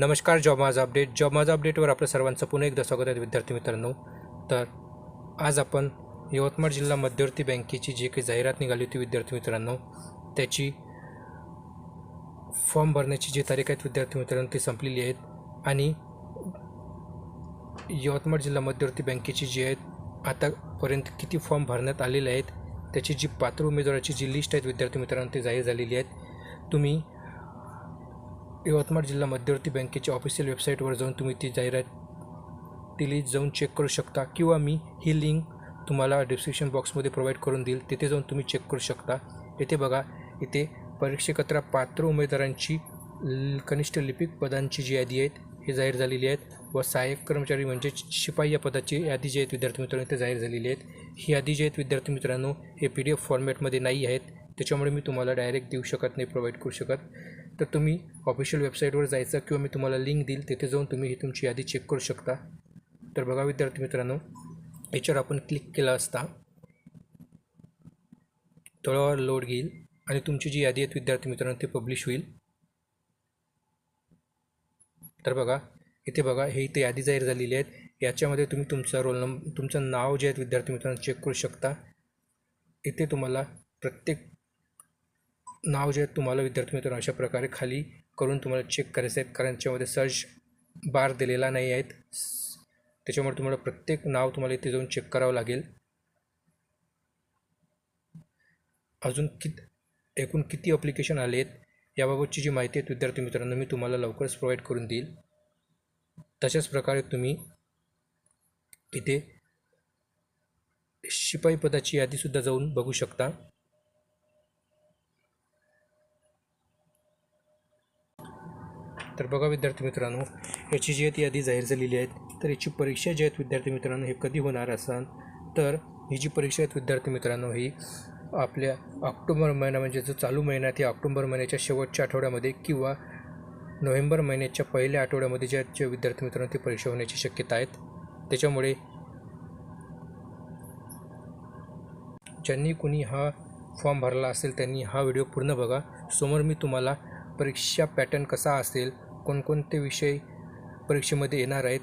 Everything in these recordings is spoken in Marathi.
नमस्कार जॉब माझा अपडेट. जॉब माझा अपडेटवर आपलं सर्वांचं पुन्हा एकदा स्वागत आहे विद्यार्थी मित्रांनो. तर आज आपण यवतमाळ जिल्हा मध्यवर्ती बँकेची जी काही जाहिरात निघाली होती विद्यार्थी मित्रांनो त्याची फॉर्म भरण्याची जी तारीख आहेत विद्यार्थी मित्रांनो ती संपलेली आहेत. आणि यवतमाळ जिल्हा मध्यवर्ती बँकेची जी आहेत आतापर्यंत किती फॉर्म भरण्यात आलेले आहेत त्याची जी पात्र उमेदवाराची जी लिस्ट आहेत विद्यार्थी मित्रांनो ती जाहीर झालेली आहेत. तुम्ही यवतमाळ जिल्हा मध्यवर्ती बँकेच्या ऑफिशियल वेबसाईटवर जाऊन तुम्ही ती जाहिरात ती जाऊन चेक करू शकता किंवा मी ही लिंक तुम्हाला डिस्क्रिप्शन बॉक्समध्ये प्रोव्हाइड करून देईल. तिथे जाऊन तुम्ही चेक करू शकता. इथे बघा इथे परीक्षेकत्रा पात्र उमेदवारांची ल- कनिष्ठ लिपिक पदांची जी यादी आहेत हे जाहीर झालेली आहेत व सहाय्यक कर्मचारी म्हणजे शिपाई या पदाची यादी जी आहेत विद्यार्थी मित्रांनो इथे जाहीर झालेली आहेत. ही यादी जी आहेत विद्यार्थी मित्रांनो हे पी डी एफ फॉर्मॅटमध्ये नाही आहेत. त्याच्यामुळे मी तुम्हाला डायरेक्ट देऊ शकत नाही प्रोव्हाइड करू शकत. तर तुम्ही ऑफिशियल वेबसाईटवर जायचं किंवा मी तुम्हाला लिंक देईल तिथे जाऊन तुम्ही ही तुमची यादी चेक करू शकता. तर बघा विद्यार्थी मित्रांनो याच्यावर आपण क्लिक केला असता थोडा लोड घेईल आणि तुमची जी यादी आहेत विद्यार्थी मित्रांनो ती पब्लिश होईल. तर बघा इथे बघा हे इथे यादी जाहीर झालेली आहेत. याच्यामध्ये तुम्ही तुमचा रोल नंबर तुमचं नाव जे आहेत विद्यार्थी मित्रांनो चेक करू शकता. इथे तुम्हाला प्रत्येक नाव जे आहेत तुम्हाला विद्यार्थी मित्रांनो अशा प्रकारे खाली करून तुम्हाला चेक करायचं आहेत. कारण त्याच्यामध्ये सर्च बार दिलेला नाही आहेत. त्याच्यामुळे तुम्हाला प्रत्येक नाव तुम्हाला इथे जाऊन चेक करावं लागेल. अजून कित एकूण किती अप्लिकेशन आले आहेत याबाबतची जी माहिती आहे विद्यार्थी मित्रांनो मी तुम्हाला लवकरच प्रोव्हाइड करून देईल. तशाच प्रकारे तुम्ही इथे शिपाई पदाची यादीसुद्धा जाऊन बघू शकता. तर बघा विद्यार्थी मित्रांनो याची जी आहे यादी जाहीर झालेली आहेत तर याची परीक्षा जी आहेत विद्यार्थी मित्रांनो हे कधी होणार असाल तर ही जी परीक्षा आहेत विद्यार्थी मित्रांनो ही आपल्या ऑक्टोबर महिना म्हणजे जो चालू महिना ती ऑक्टोबर महिन्याच्या शेवटच्या आठवड्यामध्ये किंवा नोव्हेंबर महिन्याच्या पहिल्या आठवड्यामध्ये ज्या जे विद्यार्थी मित्रांनो ती परीक्षा होण्याची शक्यता आहेत. त्याच्यामुळे ज्यांनी कुणी हा फॉर्म भरला असेल त्यांनी हा व्हिडिओ पूर्ण बघा. समोर मी तुम्हाला परीक्षा पॅटर्न कसा असेल कोणकोणते विषय परीक्षेमध्ये येणार आहेत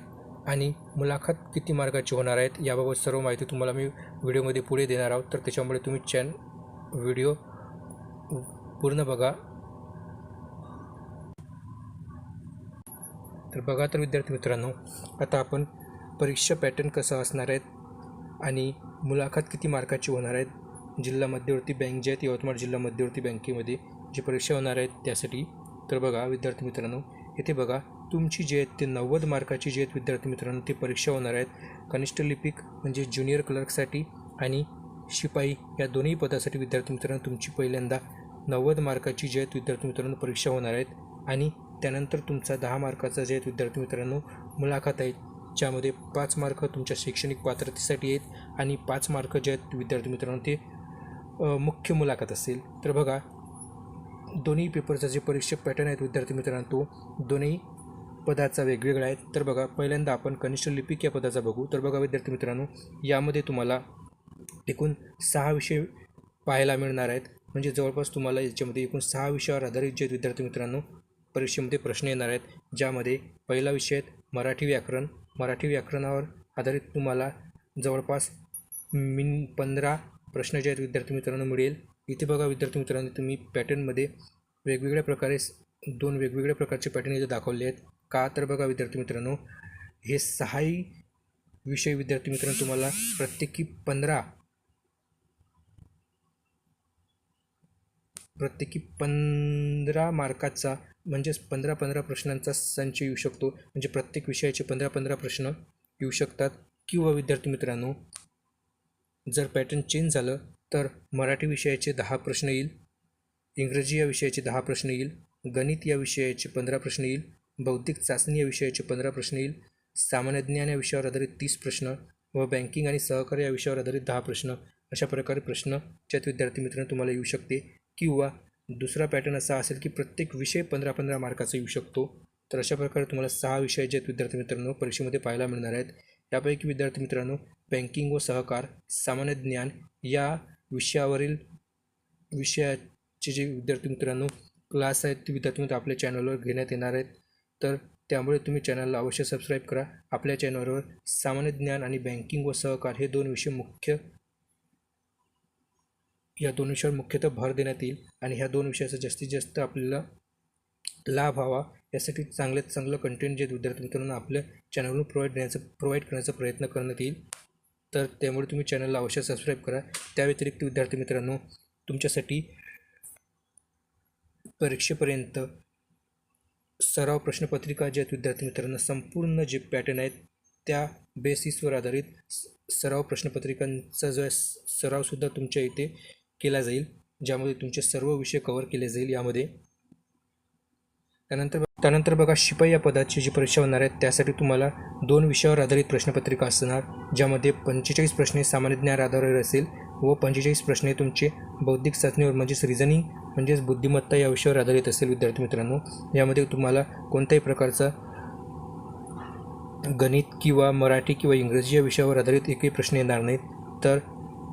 आणि मुलाखत किती मार्गाची होणार आहेत याबाबत सर्व माहिती तुम्हाला मी व्हिडिओमध्ये पुढे देणार आहोत. तर त्याच्यामुळे तुम्ही चॅन व्हिडिओ पूर्ण बघा. तर बघा तर विद्यार्थी मित्रांनो आता आपण परीक्षा पॅटर्न कसं असणार आहेत आणि मुलाखत किती मार्काची होणार आहेत जिल्हा मध्यवर्ती बँक जे आहेत यवतमाळ जिल्हा मध्यवर्ती बँकेमध्ये जी परीक्षा होणार आहेत त्यासाठी. तर बघा विद्यार्थी मित्रांनो इथे बघा तुमची जे आहेत ते नव्वद मार्काची जे आहेत विद्यार्थी मित्रांनो ते परीक्षा होणार आहेत. कनिष्ठ लिपिक म्हणजे ज्युनियर क्लर्कसाठी आणि शिपाई या दोन्ही पदासाठी विद्यार्थी मित्रांनो तुमची पहिल्यांदा नव्वद मार्काची जे आहेत विद्यार्थी मित्रांनो परीक्षा होणार आहेत. आणि त्यानंतर तुमचा दहा मार्काचा जे आहेत विद्यार्थी मित्रांनो मुलाखत आहेत. ज्यामध्ये पाच मार्क तुमच्या शैक्षणिक पात्रतेसाठी आहेत आणि पाच मार्क जे आहेत विद्यार्थी मित्रांनो ते मुख्य मुलाखत असेल. तर बघा दोन्ही पेपरचा जे परीक्षा पॅटर्न आहेत विद्यार्थी मित्रांनो तो दोन्ही पदाचा वेगवेगळा आहे तर बघा पहिल्यांदा आपण कनिष्ठ लिपिक या पदाचा बघू. तर बघा विद्यार्थी मित्रांनो यामध्ये तुम्हाला एकूण सहा विषय पाहायला मिळणार आहेत. म्हणजे जवळपास तुम्हाला याच्यामध्ये एकूण सहा विषयावर आधारित जे विद्यार्थी मित्रांनो परीक्षेमध्ये प्रश्न येणार आहेत. ज्यामध्ये पहिला विषय आहेत मराठी व्याकरण. मराठी व्याकरणावर आधारित तुम्हाला जवळपास मिन पंधरा प्रश्न जे आहेत विद्यार्थी मित्रांनो मिळेल. इथे बघा विद्यार्थी मित्रांनो तुम्ही पॅटर्नमध्ये वेगवेगळ्या प्रकारे दोन वेगवेगळ्या प्रकारचे पॅटर्न इथे दाखवले आहेत. का तर बघा विद्यार्थी मित्रांनो हे सहाही विषय विद्यार्थी मित्रांनो तुम्हाला प्रत्येकी पंधरा प्रत्येकी पंधरा मार्काचा म्हणजेच पंधरा पंधरा प्रश्नांचा संच येऊ शकतो. म्हणजे प्रत्येक विषयाचे पंधरा पंधरा प्रश्न येऊ शकतात. किंवा विद्यार्थी मित्रांनो जर पॅटर्न चेंज झालं तर मराठी विषयाचे दहा प्रश्न येईल इंग्रजी या विषयाचे दहा प्रश्न येईल गणित या विषयाचे पंधरा प्रश्न येईल बौद्धिक चाचणी या विषयाचे पंधरा प्रश्न येईल सामान्य ज्ञान या विषयावर आधारित तीस प्रश्न व बँकिंग आणि सहकार्य या विषयावर आधारित दहा प्रश्न अशा प्रकारे प्रश्न ज्यात विद्यार्थी मित्रांनो तुम्हाला येऊ शकते. किंवा दुसरा पॅटर्न असा असेल की प्रत्येक विषय पंधरा पंधरा मार्काचा येऊ शकतो तर अशा प्रकारे तुम्हाला सहा विषय जे आहेत विद्यार्थी मित्रांनो परीक्षेमध्ये पाहायला मिळणार आहेत. यापैकी विद्यार्थी मित्रांनो बँकिंग व सहकार सामान्य ज्ञान या विषयावरील विषयाचे जे विद्यार्थी मित्रांनो क्लास आहेत ते विद्यार्थी मित्र आपल्या चॅनलवर घेण्यात येणार आहेत. तर त्यामुळे तुम्ही चॅनलला अवश्य सबस्क्राईब करा. आपल्या चॅनलवर सामान्य ज्ञान आणि बँकिंग व सहकार हे दोन विषय मुख्य या दोन विषयावर मुख्यतः भर देण्यात येईल आणि ह्या दोन विषयाचा जास्तीत जास्त आपल्याला लाभ व्हावा यासाठी चांगल्यात चांगलं कंटेंट जे विद्यार्थी मित्रांनो आपल्या चॅनलवरून प्रोव्हाइड देण्याचा प्रोव्हाइड करण्याचा प्रयत्न करण्यात येईल. तर त्यामुळे तुम्ही चॅनलला अवश्य सबस्क्राईब करा. त्या व्यतिरिक्त विद्यार्थी मित्रांनो तुमच्यासाठी परीक्षेपर्यंत सराव प्रश्नपत्रिका ज्या विद्यार्थी मित्रांनो संपूर्ण जे पॅटर्न आहेत त्या बेसिसवर आधारित स- सराव प्रश्नपत्रिकांचा जो आहे स- सरावसुद्धा तुमच्या इथे केला जाईल ज्यामध्ये तुमचे सर्व विषय कवर केले जाईल यामध्ये. त्यानंतर त्यानंतर बघा शिपाई या पदाची जी परीक्षा होणार आहे त्यासाठी तुम्हाला दोन विषयावर आधारित प्रश्नपत्रिका असणार ज्यामध्ये पंचेचाळीस प्रश्ने सामान्य ज्ञान आधारावर असेल व पंचेचाळीस प्रश्ने तुमचे बौद्धिक चाचणीवर म्हणजेच रिझनिंग म्हणजेच बुद्धिमत्ता या विषयावर आधारित असेल विद्यार्थी मित्रांनो. यामध्ये तुम्हाला कोणत्याही प्रकारचा गणित किंवा मराठी किंवा इंग्रजी या विषयावर आधारित एकही प्रश्न येणार नाहीत. तर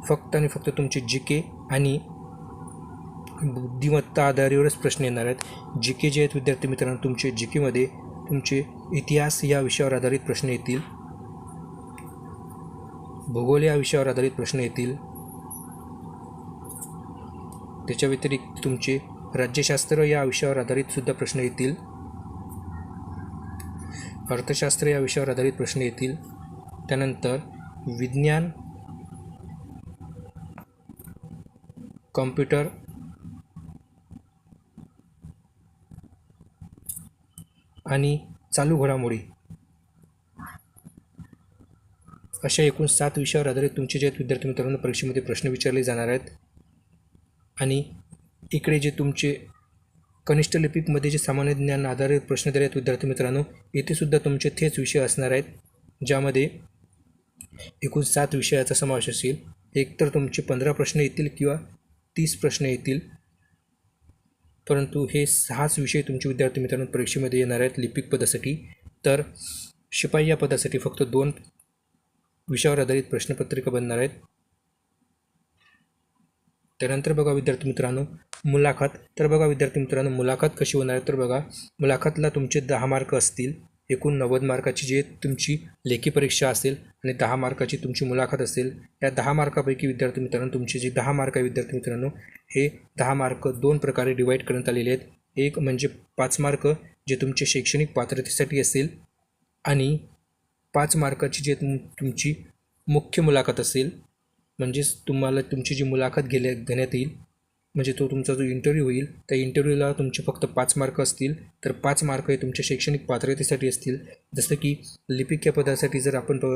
फक्त आणि फक्त तुमचे जी के आणि बुद्धिमत्ता आधारेवरच प्रश्न येणार आहेत. जी के जे आहेत विद्यार्थी मित्रांनो तुमचे जी केमध्ये तुमचे इतिहास या विषयावर आधारित प्रश्न येतील. भूगोल या विषयावर आधारित प्रश्न येतील. त्याच्या व्यतिरिक्त तुमचे राज्यशास्त्र या विषयावर आधारित सुद्धा प्रश्न येतील. अर्थशास्त्र या विषयावर आधारित प्रश्न येतील. त्यानंतर विज्ञान कॉम्प्युटर आणि चालू घडामोडी. अशा एकूण सात विषयावर आधारित तुमचे जे आहेत विद्यार्थी मित्रांनो परीक्षेमध्ये प्रश्न विचारले जाणार आहेत आणि इकडे जे तुमचे कनिष्ठ लिपिकमध्ये जे सामान्य ज्ञान आधारित प्रश्न दिले आहेत विद्यार्थी मित्रांनो येथेसुद्धा तुमचे तेच विषय असणार आहेत ज्यामध्ये एकूण सात विषयाचा समावेश असेल. एकतर तुमचे पंधरा प्रश्न येतील किंवा तीस प्रश्न येतील. परंतु हे सहाच विषय तुमचे विद्यार्थी मित्रांनो परीक्षेमध्ये येणार आहेत लिपिक पदासाठी. तर शिपाई या पदासाठी फक्त दोन विषयावर आधारित प्रश्नपत्रिका बनणार आहेत. त्यानंतर बघा विद्यार्थी मित्रांनो मुलाखत. तर बघा विद्यार्थी मित्रांनो मुलाखत कशी होणार आहे? तर बघा मुलाखतला तुमचे दहा मार्क असतील. एकूण नव्वद मार्काची जी तुमची लेखी परीक्षा असेल आणि दहा मार्काची तुमची मुलाखत असेल या दहा मार्कापैकी विद्यार्थी मित्रांनो तुमचे जे दहा मार्क आहे विद्यार्थी मित्रांनो हे दहा मार्क दोन प्रकारे डिवाईड करण्यात आलेले आहेत. एक म्हणजे पाच मार्क जे तुमचे शैक्षणिक पात्रतेसाठी असेल आणि पाच मार्काची जे तुम तुमची मुख्य मुलाखत असेल म्हणजेच तुम्हाला तुमची जी मुलाखत गेल्या घेण्यात येईल म्हणजे तो तुमचा जो इंटरव्ह्यू होईल त्या इंटरव्ह्यूला तुमचे फक्त पाच मार्क असतील. तर पाच मार्क हे तुमच्या शैक्षणिक पात्रतेसाठी असतील. जसं की लिपिक या पदासाठी जर आपण प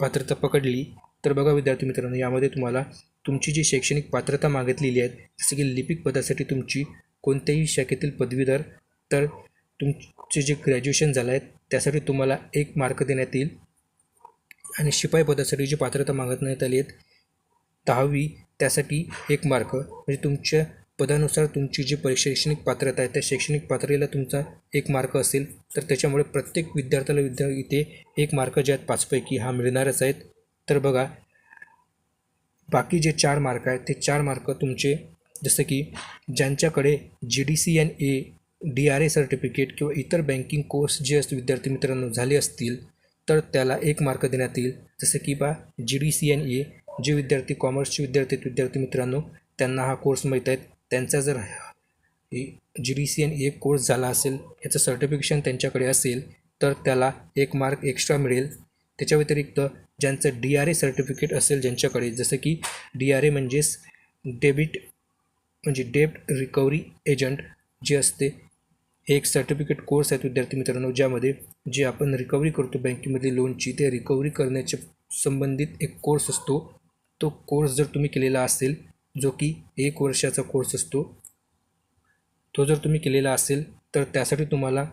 पात्रता पकडली तर बघा विद्यार्थी मित्रांनो यामध्ये तुम्हाला तुमची जी शैक्षणिक पात्रता मागितलेली आहे जसं की लिपिक पदासाठी तुमची कोणत्याही शाखेतील पदवीधर तर तुमचे जे ग्रॅज्युएशन झालं आहे त्यासाठी तुम्हाला एक मार्क देण्यात येईल. आणि शिपाई पदासाठी जी पात्रता मागत नाही आली आहेत दहावी त्यासाठी एक मार्क म्हणजे तुमच्या पदानुसार तुमची जी परी शैक्षणिक पात्रता आहे त्या शैक्षणिक पात्रतेला तुमचा एक मार्क असेल. तर त्याच्यामुळे प्रत्येक विद्यार्थ्याला विद्या इथे एक मार्क जे आहेत पाचपैकी हा मिळणारच आहेत. तर बघा बाकी जे चार मार्क आहेत ते चार मार्क तुमचे जसं की ज्यांच्याकडे G D C and A D R A certificate किंवा इतर बँकिंग कोर्स जे असतील विद्यार्थी मित्रांनो झाले असतील तर त्याला एक मार्क देण्यात येईल. जसं की बा G D C and A जे विद्यार्थी कॉमर्सचे विद्यार्थी आहेत विद्यार्थी मित्रांनो त्यांना हा कोर्स माहीत आहेत. त्यांचा जर जी डी सी एन एक कोर्स झाला असेल याचं सर्टिफिकेशन त्यांच्याकडे असेल तर त्याला एक मार्क एक्स्ट्रा मिळेल. त्याच्या व्यतिरिक्त ज्यांचं डी आर ए सर्टिफिकेट असेल ज्यांच्याकडे जसं की डी आर ए म्हणजेच डेबिट म्हणजे डेप्ट रिकव्हरी एजंट जे असते हे एक सर्टिफिकेट कोर्स आहेत विद्यार्थी मित्रांनो ज्यामध्ये जे आपण रिकव्हरी करतो बँकेमध्ये लोनची ते रिकव्हरी करण्याच्या संबंधित एक कोर्स असतो. तो कोर्स जर तुम्ही केलेला असेल जो की एक वर्षाचा कोर्स असतो तो जर तुम्ही केलेला असेल तर त्यासाठी तुम्हाला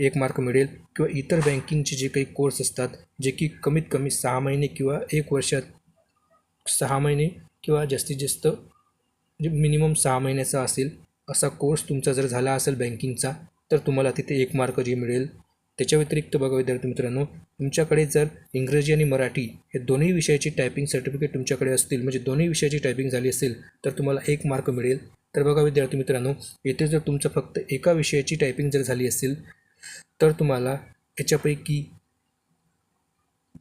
एक मार्क मिळेल. किंवा इतर बँकिंगचे जे काही कोर्स असतात जे की कमीत कमी सहा महिने किंवा एक वर्षात सहा महिने किंवा जास्तीत जास्त म्हणजे जे मिनिमम सहा महिन्याचा असेल असा कोर्स तुमचा जर झाला असेल बँकिंगचा तर तुम्हाला तिथे एक मार्क जे मिळेल. त्याच्या व्यतिरिक्त बघा विद्यार्थी मित्रांनो तुमच्याकडे जर इंग्रजी आणि मराठी हे दोन्ही विषयाची टायपिंग सर्टिफिकेट तुमच्याकडे असतील म्हणजे दोन्ही विषयाची टायपिंग झाली असेल तर तुम्हाला एक मार्क मिळेल. तर बघा विद्यार्थी मित्रांनो येथे जर तुमचं फक्त एका विषयाची टायपिंग जर झाली असेल तर तुम्हाला याच्यापैकी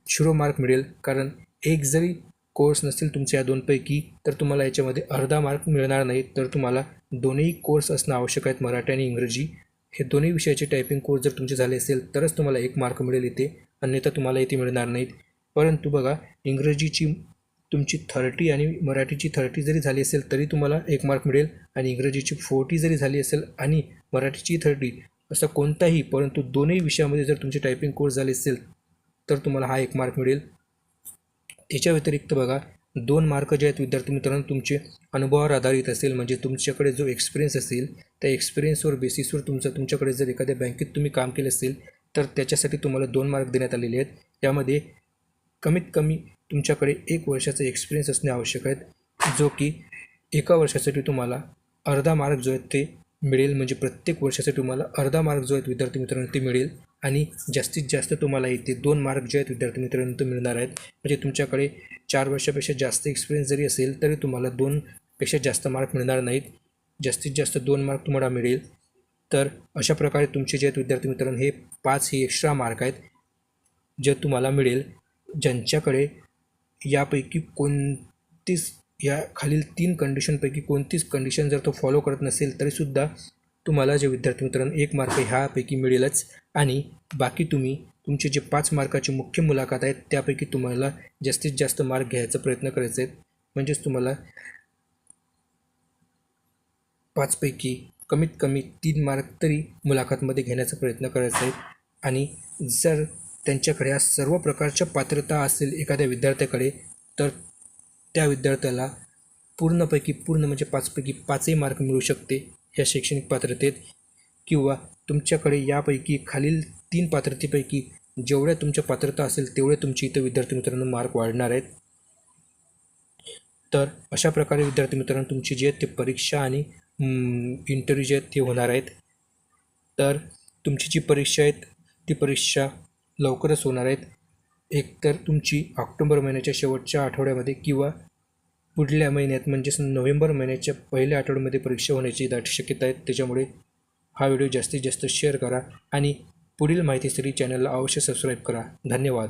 शिरो मार्क मिळेल. कारण एक जरी कोर्स नसेल तुमच्या या दोनपैकी तर तुम्हाला याच्यामध्ये अर्धा मार्क मिळणार नाही. तर तुम्हाला दोन्ही कोर्स असणं आवश्यक आहेत मराठी आणि इंग्रजी. हे दोन्ही विषयाचे टायपिंग कोर्स जर तुमचे झाले असेल तरच तुम्हाला एक मार्क मिळेल इथे. अन्यथा तुम्हाला इथे मिळणार नाहीत. परंतु बघा इंग्रजीची तुमची थर्टी आणि मराठीची थर्टी जरी झाली असेल तरी तुम्हाला एक मार्क मिळेल. आणि इंग्रजीची फोर्टी जरी झाली असेल आणि मराठीची थर्टी असा कोणताही परंतु दोन्ही विषयामध्ये जर तुमचे टायपिंग कोर्स झाले असेल तर तुम्हाला हा एक मार्क मिळेल. त्याच्या व्यतिरिक्त बघा दोन मार्क जे आहेत विद्यार्थी मित्रांनो तुमचे अनुभवावर आधारित असेल म्हणजे तुमच्याकडे जो एक्सपिरियन्स असेल त्या एक्सपिरियन्सवर बेसिसवर तुमचं तुमच्याकडे जर एखाद्या बँकेत तुम्ही काम केलं असेल तर त्याच्यासाठी तुम्हाला दोन मार्क देण्यात आलेले आहेत. यामध्ये कमीत कमी तुमच्याकडे एक वर्षाचा एक्सपिरियन्स असणे आवश्यक आहे जो की एका वर्षासाठी तुम्हाला अर्धा मार्क जो आहे ते मिळेल म्हणजे प्रत्येक वर्षासाठी तुम्हाला अर्धा मार्क जो आहेत विद्यार्थी मित्रांनो ते मिळेल. आणि जास्तीत जास्त तुम्हाला इथे दोन मार्क जे आहेत विद्यार्थी मित्रांनो तो मिळणार आहेत. म्हणजे तुमच्याकडे चार वर्षापेक्षा जास्त एक्सपिरियन्स जरी असेल तरी तुम्हाला दोनपेक्षा जास्त मार्क मिळणार नाहीत. जास्तीत जास्त दोन मार्क तुम्हाला मिळेल. तर अशा प्रकारे तुमचे जे आहेत विद्यार्थी मित्रांनो हे पाच हे एक्स्ट्रा मार्क आहेत जे तुम्हाला मिळेल. ज्यांच्याकडे यापैकी कोणतीच या खालील तीन कंडिशनपैकी कोणतीच कंडिशन जर तो फॉलो करत नसेल तरीसुद्धा तुम्हाला जे विद्यार्थी मित्रांनो एक मार्क ह्यापैकी मिळेलच. आणि बाकी तुम्ही तुमचे जे पाच मार्काचे मुख्य मुलाखत आहेत त्यापैकी तुम्हाला जास्तीत जास्त मार्क घ्यायचा प्रयत्न करायचा आहेत म्हणजेच तुम्हाला पाचपैकी कमीत कमी तीन मार्क तरी मुलाखतमध्ये घेण्याचा प्रयत्न करायचा आहे. आणि जर त्यांच्याकडे या सर्व प्रकारच्या पात्रता असेल एखाद्या विद्यार्थ्याकडे तर त्या विद्यार्थ्याला पूर्णपैकी पूर्ण म्हणजे पाचपैकी पाचही मार्क मिळू शकते. या शैक्षणिक पात्रतेत किंवा तुमच्याकडे यापैकी खालील तीन पात्रतेपैकी जेवढ्या तुमच्या पात्रता असेल तेवढे तुमचे इथं विद्यार्थी मित्रांनो मार्क वाढणार आहेत. तर अशा प्रकारे विद्यार्थी मित्रांनो तुमची जी आहेत ते परीक्षा आणि इंटरव्ह्यू जे आहेत ते होणार आहेत. तर तुमची जी परीक्षा आहेत ती परीक्षा लवकरच होणार आहेत. एकतर तुमची ऑक्टोबर महिन्याच्या शेवटच्या आठवड्यामध्ये किंवा पुढल्या महिन्यात म्हणजेच नोव्हेंबर महिन्याच्या पहिल्या आठवड्यामध्ये परीक्षा होण्याची दाट शक्यता आहे. त्याच्यामुळे हा व्हिडिओ जास्तीत जास्त शेअर करा आणि पुढील माहितीसाठी चॅनलला अवश्य सबस्क्राईब करा. धन्यवाद.